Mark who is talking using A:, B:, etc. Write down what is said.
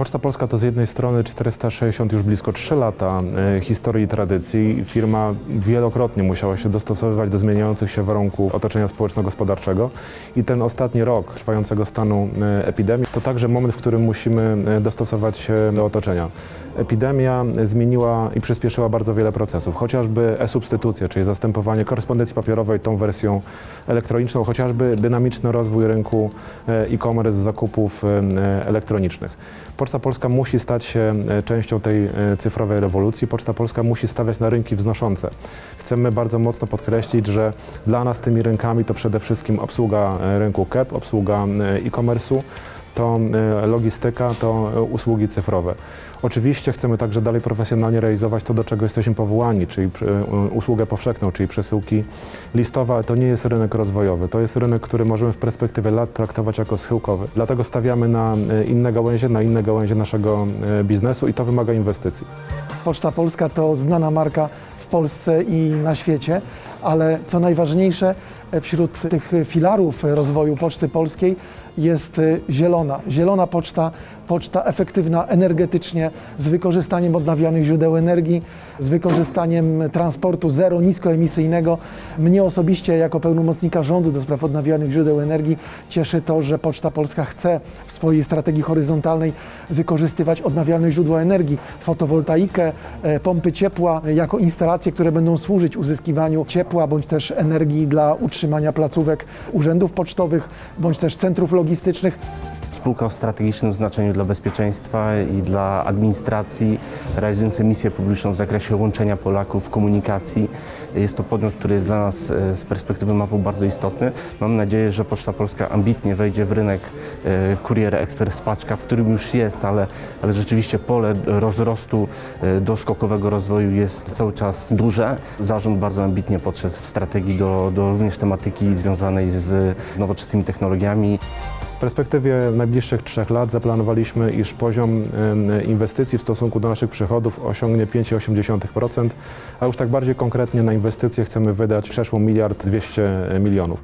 A: Poczta Polska to z jednej strony 460 już blisko 3 lata e, historii i tradycji. Firma wielokrotnie musiała się dostosowywać do zmieniających się warunków otoczenia społeczno-gospodarczego i ten ostatni rok trwającego stanu e, epidemii to także moment, w którym musimy e, dostosować się do otoczenia. Epidemia zmieniła i przyspieszyła bardzo wiele procesów, chociażby e-substytucja, czyli zastępowanie korespondencji papierowej tą wersją elektroniczną, chociażby dynamiczny rozwój rynku e-commerce zakupów elektronicznych. Poczta Polska musi stać się e, częścią tej e, cyfrowej rewolucji. Poczta Polska musi stawiać na rynki wznoszące. Chcemy bardzo mocno podkreślić, że dla nas tymi rynkami to przede wszystkim obsługa e, rynku KEP, obsługa e-commerce'u, to e, logistyka, to e, usługi cyfrowe. Oczywiście chcemy także dalej profesjonalnie realizować to, do czego jesteśmy powołani, czyli e, usługę powszechną, czyli przesyłki listowe, ale to nie jest rynek rozwojowy. To jest rynek, który możemy w perspektywie lat traktować jako schyłkowy. Dlatego stawiamy na inne gałęzie, na inne gałęzie naszego biznesu i to wymaga inwestycji.
B: Poczta Polska to znana marka w Polsce i na świecie, ale co najważniejsze, wśród tych filarów rozwoju Poczty Polskiej jest y, zielona. Zielona poczta, poczta efektywna energetycznie, z wykorzystaniem odnawialnych źródeł energii, z wykorzystaniem transportu zero, niskoemisyjnego. Mnie osobiście, jako pełnomocnika rządu do spraw odnawialnych źródeł energii, cieszy to, że Poczta Polska chce w swojej strategii horyzontalnej wykorzystywać odnawialne źródła energii, fotowoltaikę, e, pompy ciepła jako instalacje, które będą służyć uzyskiwaniu ciepła bądź też energii dla utrzymania placówek urzędów pocztowych bądź też centrów logistycznych.
C: Spółka o strategicznym znaczeniu dla bezpieczeństwa i dla administracji, realizująca misję publiczną w zakresie łączenia Polaków komunikacji. Jest to podmiot, który jest dla nas e, z perspektywy mapu bardzo istotny. Mam nadzieję, że Poczta Polska ambitnie wejdzie w rynek e, Kurier Ekspres Paczka, w którym już jest, ale, ale rzeczywiście pole rozrostu e, do skokowego rozwoju jest cały czas duże. Zarząd bardzo ambitnie podszedł w strategii do, do również tematyki związanej z nowoczesnymi technologiami.
A: W perspektywie najbliższych trzech lat zaplanowaliśmy, iż poziom inwestycji w stosunku do naszych przychodów osiągnie 5,8%, a już tak bardziej konkretnie na inwestycje chcemy wydać przeszło miliard 200 milionów.